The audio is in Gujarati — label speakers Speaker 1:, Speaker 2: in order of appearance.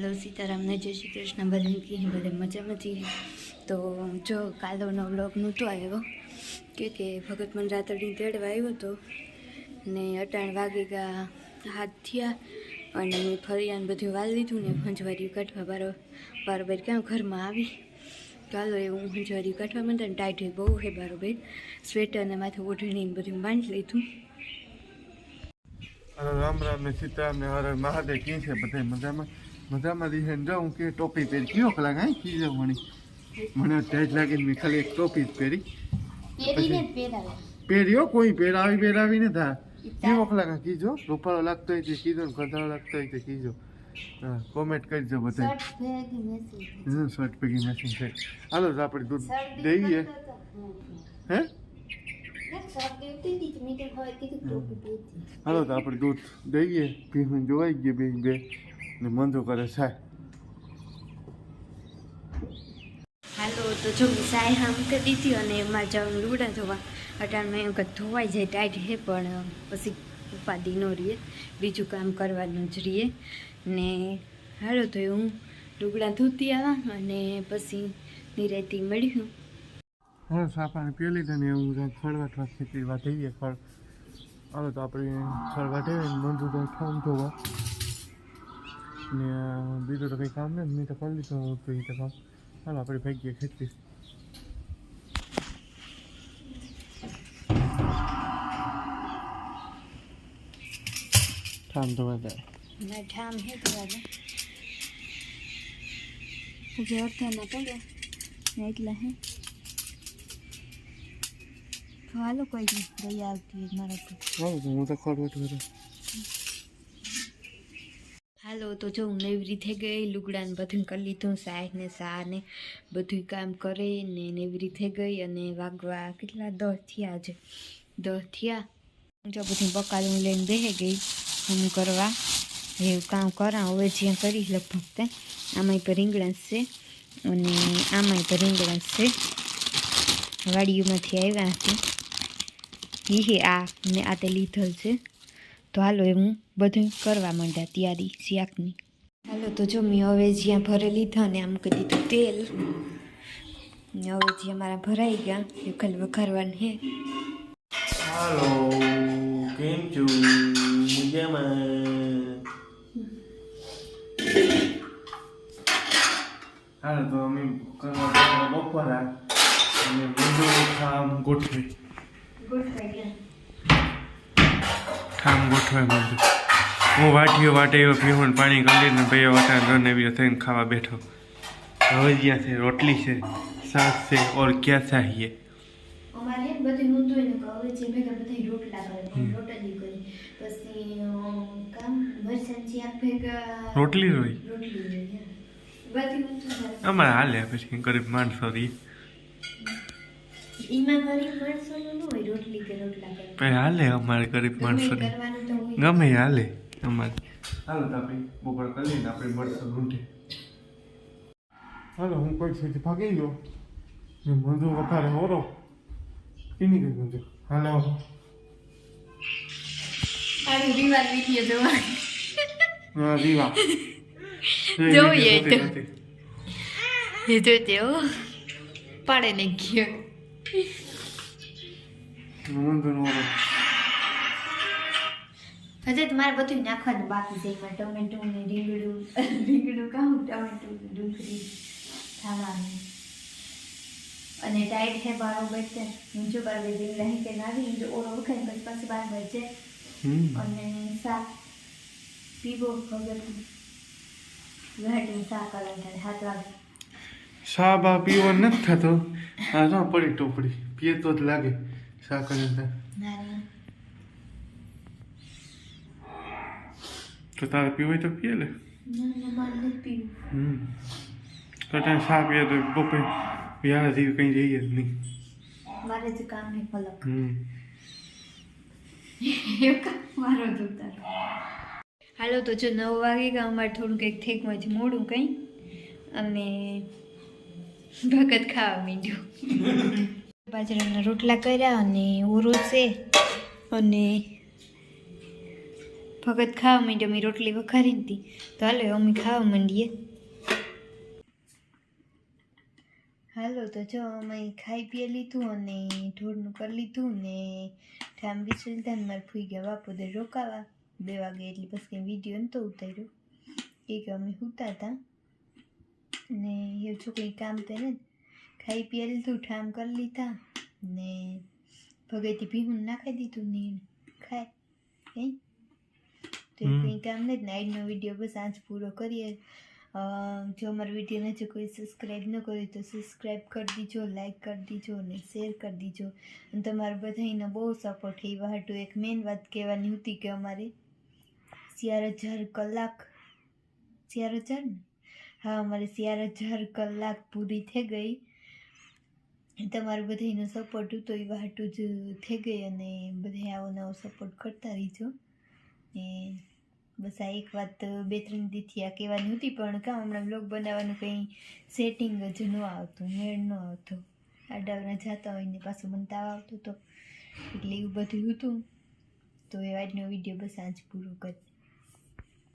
Speaker 1: હેલો સીતારામને જય શ્રી કૃષ્ણ બધા કે બધે મજામાંથી તો જો કાલોનો બ્લોગ નહોતો આવ્યો, કે કે ભગત મન રાતડી તેડવા આવ્યો હતો ને અટાણ વાગે ગયા, હાથ થયા, અને મેં ફરિયાન બધું વાલ લીધું ને ભંજવારી કાઢવા બારો બારોબાર ક્યાં ઘરમાં આવી? ચાલો એવું ભંજવારી કાઢવા માંડે ને ટાઈટ બહુ હે બારોબાર સ્વેટર ને માથે ઓઢણીને બધું બાંધી લીધું.
Speaker 2: રામ રામ ને સીતારામ ને હરે મહાદેવ કી છે બધા મજામાં? મજામાં દીધે ને જાઉં કે ટોપી પહેરી કયો કલાક હા કી જાઉં મણી મને ટાઈટ લાગે ને મેં ખાલી એક ટોપી જ પહેરી
Speaker 1: પહેરીને જ પહેરાવે
Speaker 2: પહેર્યો કોઈ પહેરાવી પહેરાવી ને થા કેવો કલાક કીજો રૂપાળો લાગતો હોય તે કીધો ને ગધાળો લાગતો હોય તે કીજો હા કોમેન્ટ કરજો બધા
Speaker 1: શર્ટ પહેરી મેસી
Speaker 2: હમ શર્ટ પૈકી મેચિંગ છે હાલો તો આપણે દૂધ દઈએ હે હાલો તો આપણે દૂધ દઈએ ભીમ જોવાઈ ગયે બે બે ને મંદો કરે સાહેબ.
Speaker 1: હાલો તો જો મેં સાય હામ કરી દીધી અને એમાં જવાનું લુગડા ધોવા અટાણમાં એમ કે ધોવાઈ જાય ટાઈટ હે પણ પછી ઉપાધિ ન રહીએ. બીજું કામ કરવાનું જ રહીએ. ને હાલો તો હું લુગડા ધોતી આવા અને પછી નિરાયતી મળ્યું
Speaker 2: હા. સાપાને પી લીધા ને એવું કાંઈક ખળવાટવા ખેતી વાટીએ ખળ હાલો તો આપણે ખળ વાટે મંદુ તો ખામ જોવા ને બીજું તો કંઈ કામ નહીં મેં તો કરી લીધું તો એ તો કામ હાલો આપણે ભાગીએ ખેતી ઠામ ધોવા જાય
Speaker 1: ના ઠામ હે તો હજી અડધા ના પડ્યા ને એટલા હે હાલો કોઈ નહીં દયા આવતી મારા
Speaker 2: હું તો ખળ વાટવા
Speaker 1: હાલો તો જો હું નેવરી થઈ ગઈ, લુગડાને બધું કરી લીધું સાહેબ ને સા ને બધું કામ કરે ને નેવરી થઈ ગઈ અને વાગવા કેટલા દસ થયા છે દસ થયા. જો બધું બકાલું લઈને બેસી ગઈ. હું કરવા એવું કામ કરા હવે જ્યાં કરી લગભગ તે, આમાંય પર રીંગણા છે અને આમાંય પર રીંગણા છે. વાડીઓમાંથી આવ્યા છે. ઈ આ ને આ તે લીધલ છે. તો હાલો એ હું બધું કરવા માંડ્યા તૈયારી શિયાકની હાલો તો જો મેં હવે જ્યાં ભરે લીધા ને આમ કરી દીધું તેલ. ને હવે જ્યાં મારા ભરાઈ ગયા એ ખાલી વઘારવાનું હે.
Speaker 2: હાલો કેમ છો? મજામાં? હાલો તો અમે બપોરા અને બધું કામ ગોઠવે કામ ગોઠવે બધું હું વાટીઓ વાટેયો પીવું પાણી કાઢીને બે વાટા રન એવી થઈને ખાવા બેઠો. હવે જ્યાં છે રોટલી છે સાસ છે ઓર ક્યાં ચાહીએ
Speaker 1: અમારે એમ બધું ઊંધું હવે જે ભેગા બધા રોટલા કરે રોટલી કરી. પછી કામ મરચાં શાક ભેગા
Speaker 2: રોટલી રોઈ
Speaker 1: રોટલી બધી
Speaker 2: અમારે હાલે પછી ગરીબ માણસો રહી
Speaker 1: ઈમાં ગરીબ માણસોનું ન હોય રોટલી કે રોટલા કરે
Speaker 2: પછી હાલે અમારે ગરીબ માણસો ગમે હાલે અમારે. હાલો તો આપણે બપોર કરીને આપણે મળશું રૂંઢે. હાલો હું કોઈ સુધી ભાગી ગયો. ને મંજુ વખારે હોરો. એની કઈ મંજુ. હાલો.
Speaker 1: રીવાર વીડિયો જોવા
Speaker 2: હા દીવા
Speaker 1: જોઈએ તો. એ તો તેઓ પાડે ને
Speaker 2: હોરો
Speaker 1: હજે તમારે બધું નાખવાનું બાકી છે એમાં ટમેટું ને રીંગણું રીંગણું કહું ટમેટું ડુંગળી ખાવાનું. અને ટાઈટ છે બારો બેઠે જો બાર બે રીંગણા હે કે ના જો ઓળો વખાય પછી પાછી બાર બચે અને શાક પીવો વગર ઘાટીને શાક અલગ હાથ વાગે.
Speaker 2: બા પીવો નથી થતો. હા જો પડી ટોપડી. પીએ તો જ લાગે
Speaker 1: સાકર
Speaker 2: તો તારે પીવું તો પીએ લે.
Speaker 1: ના ના
Speaker 2: હમ. તો ત્યાં સા પીએ તો બપે યાર જેવી કંઈ જઈએ જ નહીં.
Speaker 1: મારે જ કામ નહીં પલક.
Speaker 2: હમ.
Speaker 1: મારો જ ઉતારો હાલો તો જો નવ વાગે કે અમારે થોડું કંઈક ઠેકમાંથી મોડું કંઈ. અને ભગત ખાવા માંડ્યું. બાજરાના રોટલા કર્યા અને ઓરો છે અને ભગત ખાવા માંડ્યો. મેં રોટલી વખારી હતી તો. હાલો, અમે ખાવા માંડીએ. હાલો, તો જો અમે ખાઈ પીએ લીધું અને ઢોરનું કરી લીધું ને ઠામ બી લીધા ને મારે ફૂઈ ગયા બાપુ દે રોકાવા. બે વાગે એટલે પછી કંઈ વીડિયો નહોતો ઉતાર્યો. એ કે અમે સૂતા હતા ને એ છોકરી કામ તે ને ખાઈ પીએ લીધું ઠામ કરી લીધા ને ભગેથી ભીહું નાખી દીધું ને ખાય એ તો. કંઈ કામ નથી ને આજનો વીડિયો બસ આજ પૂરો કરીએ. જો અમારો વિડીયોને હજુ કોઈ સબસ્ક્રાઈબ ન કર્યું તો સબસ્ક્રાઈબ કરી દીજો લાઈક કરી દીજો અને શેર કરી દીજો. અને તમારો બધાને બહુ સપોર્ટ એ વાટું એક મેઇન વાત કહેવાની હતી કે અમારે ચાર હજાર કલાક ચાર હજાર ને? હા, અમારે ચાર હજાર કલાક પૂરી થઈ ગઈ. તમારો બધાનો સપોર્ટ હતો, એ વાટું જ થઈ ગઈ અને બધા આવો નવો સપોર્ટ કરતા રહીજો. ને બસ આ એક વાત બે ત્રણ દીથી આ કહેવાની હતી, પણ કામ હમણાં બ્લોગ બનાવવાનું કંઈ સેટિંગ જ ન આવતું, મેળ ન આવતો. આડાવના જતા હોય ને પાછું મને તાવ આવતો હતો એટલે એવું બધું હતું. તો એ આજનો વીડિયો બસ આજ પૂરો કરી